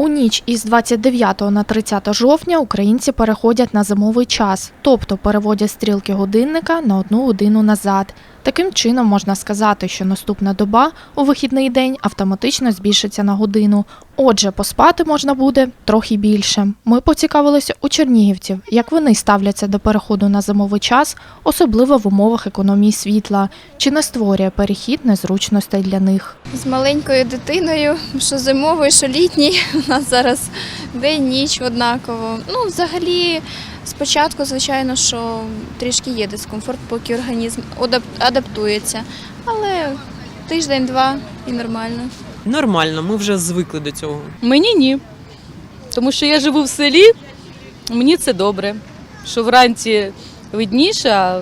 У ніч із 29 на 30 жовтня українці переходять на зимовий час, тобто переводять стрілки годинника на одну годину назад. Таким чином можна сказати, що наступна доба у вихідний день автоматично збільшиться на годину. Отже, поспати можна буде трохи більше. Ми поцікавилися у чернігівців, як вони ставляться до переходу на зимовий час, особливо в умовах економії світла, чи не створює перехід незручностей для них. З маленькою дитиною, що зимовий, що літній. У нас зараз день, ніч однаково. Ну, взагалі, спочатку, звичайно, що трішки є дискомфорт, поки організм адаптується. Але тиждень-два і нормально. Нормально, ми вже звикли до цього. Мені ні. Тому що я живу в селі, мені це добре. Що вранці видніше, а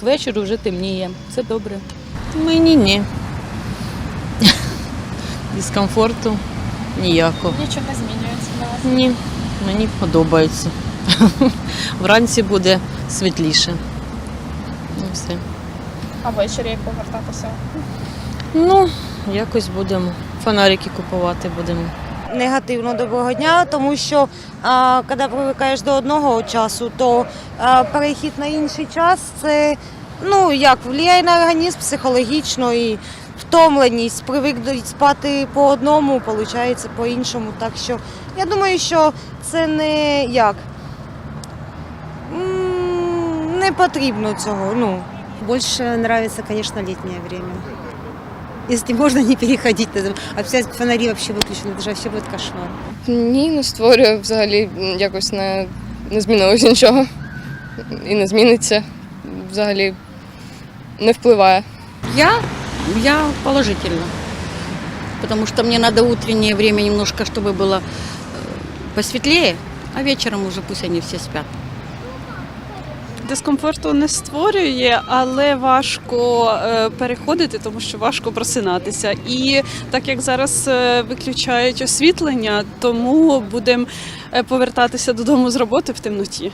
к вечору вже темніє. Це добре. Мені ні. Дискомфорту ніякого. Нічого не змінюється на вас. Ні, мені подобається. Вранці буде світліше. Ну, все. А ввечері як повертатися? Ну, якось будемо. Фонарики купувати будемо. негативно доброго дня, тому що а, коли привикаєш до одного часу, то а, перехід на інший час це ну як впливає на організм психологічно і втомленість. Привик спати по одному, виходить по іншому. Так що я думаю, що це не як. Не потрібно цього. Ну, Больше нравится, конечно, летнее время. Если можно не переходить, то а опять фонари вообще выключены, это же вообще будет кошмар. Ні, не створює взагалі м, якось не, не змінилося нічого. І не зміниться. Взагалі не впливає. Я, я положительно. Потому что мне надо утреннее время немножко, чтобы было э, посветлее, а вечером уже пусть они все спят. Дискомфорту не створює, але важко е, переходити, тому що важко просинатися. І так як зараз е, виключають освітлення, тому будемо повертатися додому з роботи в темноті.